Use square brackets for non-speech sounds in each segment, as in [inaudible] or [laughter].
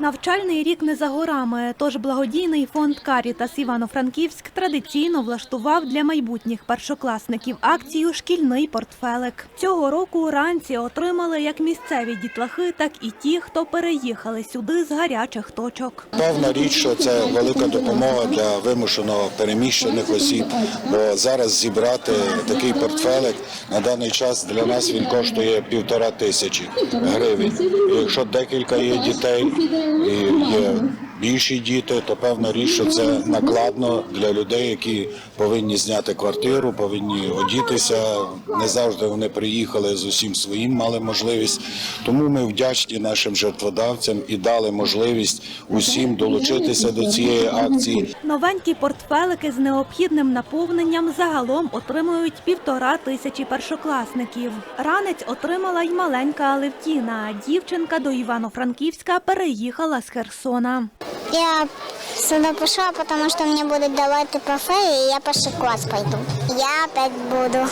Навчальний рік не за горами, тож благодійний фонд Карітас Івано-Франківськ традиційно влаштував для майбутніх першокласників акцію Шкільний портфелик. Цього року уранці отримали як місцеві дітлахи, так і ті, хто переїхали сюди з гарячих точок. Певна річ, що це велика допомога для вимушено переміщених осіб, бо зараз зібрати такий портфелик на даний час для нас він коштує півтора тисячі гривень. Якщо декілька є дітей і є більші діти, то певна річ, що це накладно для людей, які повинні зняти квартиру, повинні одітися. Не завжди вони приїхали з усім своїм, мали можливість. Тому ми вдячні нашим жертводавцям і дали можливість усім долучитися до цієї акції. Новенькі портфелики з необхідним наповненням загалом отримують півтора тисячі першокласників. Ранець отримала й маленька Алевтіна. Дівчинка до Івано-Франківська переїхала з Херсона. Я сюда пошла, потому что мне будут давать ТПФ, и я перший клас пойду. Я опять буду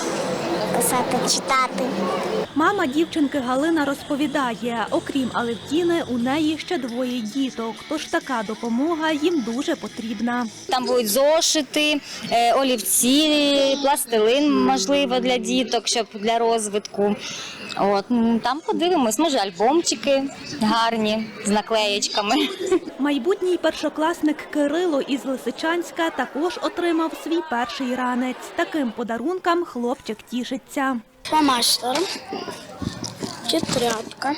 писати, читати. Мама дівчинки Галина розповідає, окрім Алевтіни, у неї ще двоє діток, тож така допомога їм дуже потрібна. Там будуть зошити, е, олівці, пластилин, можливо, для діток, щоб для розвитку. От там подивимось, може, альбомчики гарні з наклеєчками. [laughs] Майбутній першокласник Кирило із Лисичанська також отримав свій перший ранець. Таким подарункам хлопчик тішиться. Фломастер, тетрадка,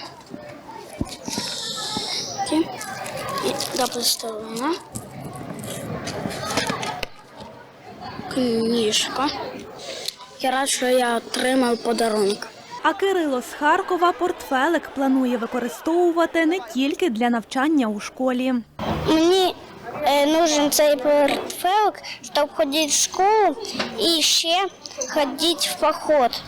до пластилина, книжка. Я рад, що я отримав подарунок. А Кирило з Харкова портфелик планує використовувати не тільки для навчання у школі. Мені е, нужен цей портфелик, щоб ходити в школу і ще ходити в поход.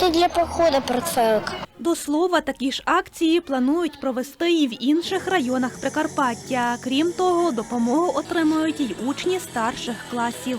Це для походу портфелик. До слова, такі ж акції планують провести і в інших районах Прикарпаття. Крім того, допомогу отримують й учні старших класів.